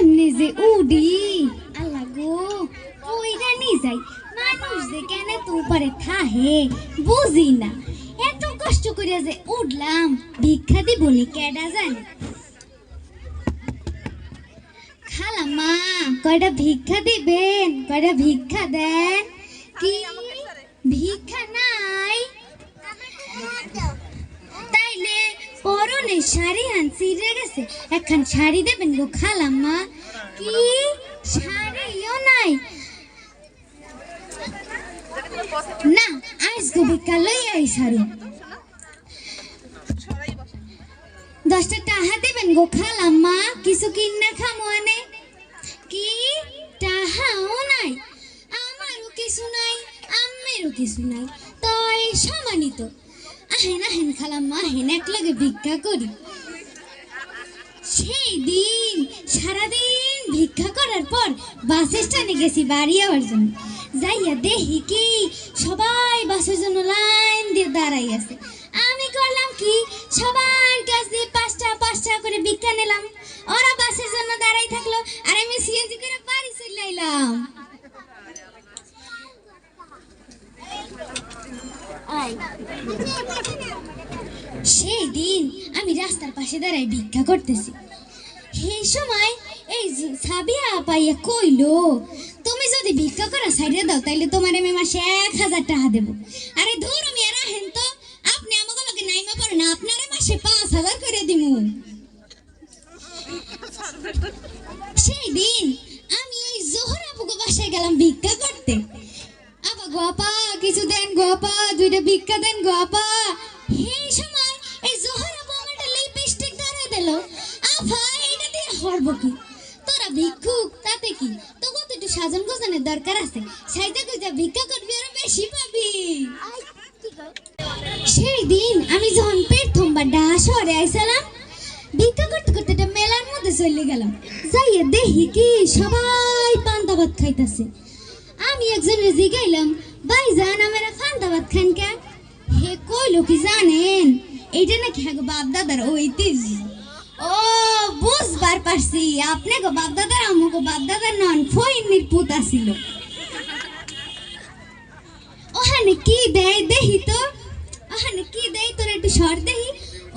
কেমনে উডি। আল্লাহ গো, কইরা নি যাই মানুষ যে কেন থাহে, বুঝি না। এত কষ্ট করে যে উঠলাম ভিক্ষা দিবনি কেডা জানে? খালাম্মা কয়টা ভিক্ষা দিবেন কয়টা ভিক্ষা দেন? কি? ভিক্ষা পরনে শাড়ি আনছি গেছে একখান শাড়ি দেবেন গো খালাম্মা। কি? শাড়িও নাই। না, আজ গো ভিক্ষা লই আই শাড়ি। দশটা টাহা দেবেন গো খালাম্মা, কিছু কিনা খামো আনে। কি? টাহাও নাই। আমারও কিছু নাই, আম্মেরও কিছু নাই। তাই সমানিত আহেন আহেন খালাম্মা, আহেন এক লগে ভিক্ষা করি। সেই দিন, সারাদিন ভিক্ষা করার পর বাস স্ট্যান্ডে গেছি বাড়ি যাওয়ার জন্য। যাইয়া দেখি কি সবাই বাসের জন্য লাইন দিয়ে দাঁড়াই আছে। আমি করলাম কি, সবার কাছ দিয়ে পাঁচটা পাঁচটা করে ভিক্ষা নিলাম। ওরা বাসের জন্য দাঁড়াই থাকল, আর আমি সিএনজি করে বাড়ি চলে এলাম সেই দিন আমি রাস্তার পাশে দাঁড়াই ভিক্ষা করতেছি। সেই সময় এই সাবিয়া পাইয়া কইলো, তুমি যদি ভিক্ষা করা সাইডে দাও, তাইলে তোমার আমি মাসে এক হাজার টাকা দেবো। আরে ধর আমি তো, আপনি আমাকে লোকে নাইমা পারে না, আপনারে মাসে পাঁচ হাজার করে দিমু। সেই দিন আমি ওই জোহর আপুকে বাসায় গেলাম ভিক্ষা করতে। আপা গো আপা কিছু দেন গো আপা দুইটা ভিক্ষা দেন গো আপা সেই সময় এই জোহর আপা আমার একটা লিপস্টিক ধরে দিল। আফা এটা দিয়ে হরব কি? তোরা ভিক্ষুক তাতে কি? তোকে তো একটু সাজন গোজানের দরকার আছে। সাইতে কইতা ভিক্ষা করবি আরও বেশি পাবি। সেই দিন আমি যখন প্রথমবার ডাহা শহরে আইসালাম ভিক্ষা করতে করতে একটা মেলার মধ্যে চলে গেলাম। যাইয়ে দেখি কি সবাই পান্তা ভাত খাইতাছে। আমি একজনের জিগাইলাম ভাইজান আমার পান্তা ভাত খান কে? হে কইলো কি জানেন? এইটা নাকি হ্যাঁ বাপ দাদার ঐতিহ্য। ও, বুঝবার পারছি। আপনি গো বাপ দাদার আমগো বাপ দাদার নন ফইনির পুতা ছিল ওখানে কি দেয় দেহি তো? ওখানে কি দেয় তোর একটু সর দেহি?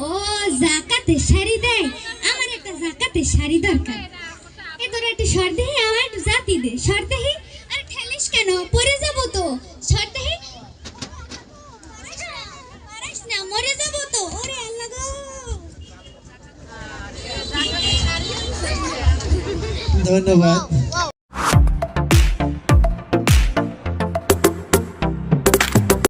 ও জাকাতে শাড়ি দেয়। আমার একটা জাকাতে শাড়ি দরকার। এ তোর একটু সর দেহি, আমার একটু জাতি দে। সর দেহি? আর ঠেলিস কেন? পরে যাব धन्यवाद